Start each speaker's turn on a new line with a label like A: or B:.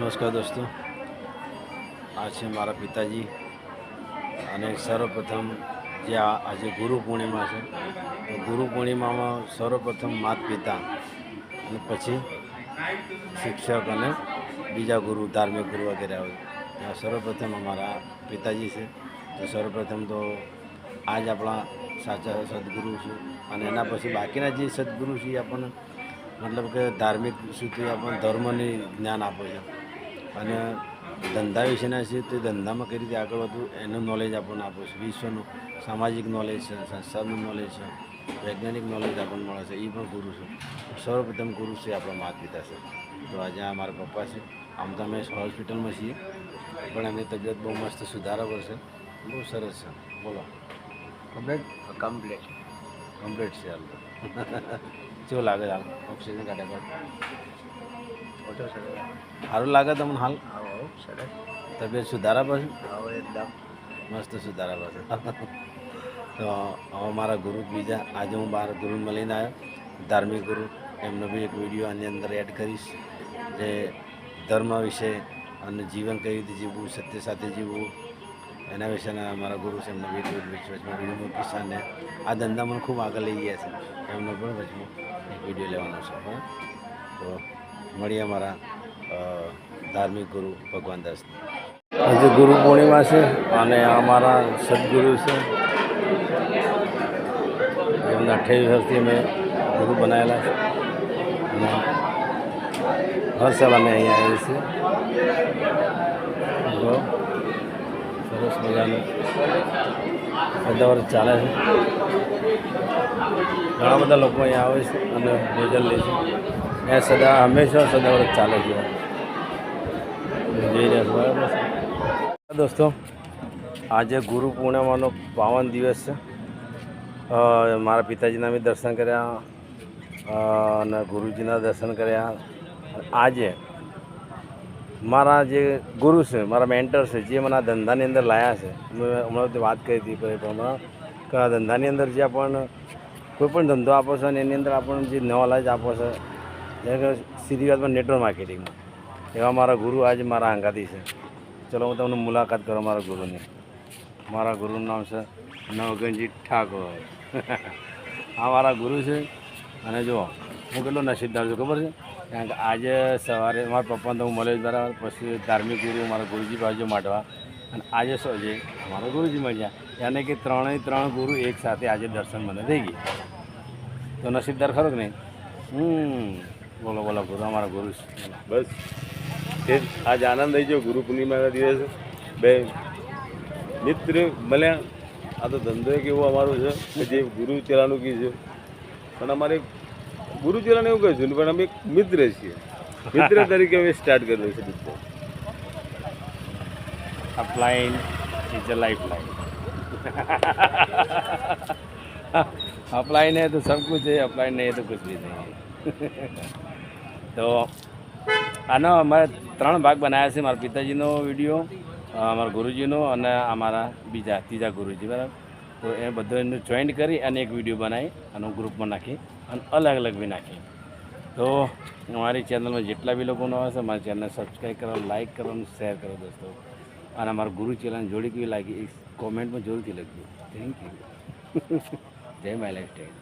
A: નમસ્કાર દોસ્તો. આ છે મારા પિતાજી. અને સર્વપ્રથમ જે આજે ગુરુ પૂર્ણિમા છે ગુરુ પૂર્ણિમામાં સર્વપ્રથમ માત પિતા અને પછી શિક્ષક અને બીજા ગુરુ, ધાર્મિક ગુરુ વગેરે આવે. આ સર્વપ્રથમ અમારા પિતાજી છે. તો સર્વપ્રથમ તો આ જ આપણા સાચા સદગુરુ છે. અને એના પછી બાકીના જે સદગુરુ છે એ આપણને મતલબ કે ધાર્મિક સુધી આપણને ધર્મની જ્ઞાન આપે છે. અને ધંધા વિશેના છે તે ધંધામાં કઈ રીતે આગળ વધવું એનું નોલેજ આપણને આપે છે. વિશ્વનું સામાજિક નોલેજ છે સંસ્થાનું નોલેજ છે વૈજ્ઞાનિક નોલેજ આપણને મળે છે એ પણ ગુરુ છે. સર્વપ્રથમ ગુરુ છે આપણા માતા પિતા છે. તો આજે આ મારા પપ્પા છે. આમ તો અમે હોસ્પિટલમાં છીએ પણ એમની તબિયત બહુ મસ્ત સુધારા છે. બહુ સરસ છે. બોલો. કમ્પ્લેટ
B: કમ્પ્લીટ
A: કમ્પ્લીટ છે હાલ તો. કેવું લાગે હાલ. ઓક્સિજન કાઢ્યા સારું લાગે તમને હાલ?
B: સરસ.
A: તબિયત સુધારા પર
B: હવે એકદમ.
A: મસ્ત સુધારા પર તો હવે મારા ગુરુ બીજા. આજે હું બાર ગુરુ મળીને આવ્યો. ધાર્મિક ગુરુ. એમનો બી એક વીડિયો આની અંદર એડ કરીશ. જે ધર્મ વિશે અને જીવન કઈ રીતે જીવવું સત્ય સાથે જીવવું એના વિશેના મારા ગુરુ છે એમનો વીડિયો વચમાં વીડિયો મૂકીશ અને આ ધંધા મને ખૂબ આગળ લઈ ગયા છે. એમનો પણ વચમાં એક વીડિયો લેવાનો છે તો મળીએ અમારા ધાર્મિક ગુરુ ભગવાન દાસ આજે ગુરુ પૂર્ણિમા છે અને અમારા સદગુરુ છે. એમના અઠ્યાવીસ વર્ષથી મેં ગુરુ બનાવેલા છે. અને હર સાલ અમે અહીંયા આવીએ છીએ. સરસ મજાનું સદાવર ચાલે છે. ઘણા બધા લોકો અહીંયા આવે છે અને ભોજન લે છે. એ સદા હંમેશા સદાવર ચાલે છે. જઈ રહ્યા બરાબર છે દોસ્તો, આજે ગુરુ પૂર્ણિમાનો પાવન દિવસ છે. મારા પિતાજીના બી દર્શન કર્યા અને ગુરુજીના દર્શન કર્યા. આજે મારા જે ગુરુ છે, મારા મેન્ટર છે, જે મને આ ધંધાની અંદર લાયા છે, મેં હમણાં વાત કરી હતી પણ હમણાં, કે આ ધંધાની અંદર જે આપણને કોઈ પણ ધંધો આપો છો અને એની અંદર આપણને જે નવા લાજ આપો છે સીધી વાતમાં નેટવર્ક માર્કેટિંગમાં એવા મારા ગુરુ આજે મારા અંગાથી છે. ચલો, હું તમને મુલાકાત કરું મારા ગુરુની. મારા ગુરુનું નામ છે નવગનજી ઠાકોર. આ મારા ગુરુ છે. અને જુઓ, હું કેટલો નસીબદાર છું, ખબર છે? કારણ કે આજે સવારે મારા પપ્પાને તો હું મળ્યો જ બરાબર, પછી ધાર્મિક ગુરુ મારા ગુરુજી બાજુ માટવા અને આજે છે? મારા ગુરુજી મળ્યા. યાને કે ત્રણેય ત્રણ ગુરુ એક સાથે આજે દર્શન મને થઈ ગઈ તો નસીબદાર ખરો કે નહીં? હમ. બોલો બોલો ગુરુ અમારા ગુરુ છે
C: બસ તે જ આજ આનંદ થઈ ગયો ગુરુ પૂર્ણિમાના દિવસે બે મિત્ર મળ્યા આ તો ધંધો એક એવો અમારો છે કે જે ગુરુ ચેલાનું કી છે પણ અમારે ગુરુ ચેલાને એવું કહે છે પણ અમે એક મિત્ર છીએ મિત્ર તરીકે અમે સ્ટાર્ટ કરેલું છે
A: business upline is a lifeline upline है तो सब कुछ है अपलाइन नहीं है तो कुछ भी नहीं है તો આનો અમારે ત્રણ ભાગ બનાવ્યા છે. મારા પિતાજીનો વીડિયો અમારા ગુરુજીનો અને અમારા બીજા, ત્રીજા ગુરુજી, બરાબર? તો એ બધું એનું જોઈન્ટ કરી અને એક વીડિયો બનાવી અને ગ્રુપમાં નાખી અને અલગ અલગ બી નાખી. તો અમારી ચેનલમાં જેટલા બી લોકો નવા છે, મારી ચેનલ સબસ્ક્રાઈબ કરો લાઈક કરો શેર કરો દોસ્તો. અને અમારા ગુરુ ચેનલ જોડી કેવી લાગી એ કોમેન્ટમાં જરૂરથી લખજો. થેન્ક યુ જય માય લાઈફ સ્ટાઈલ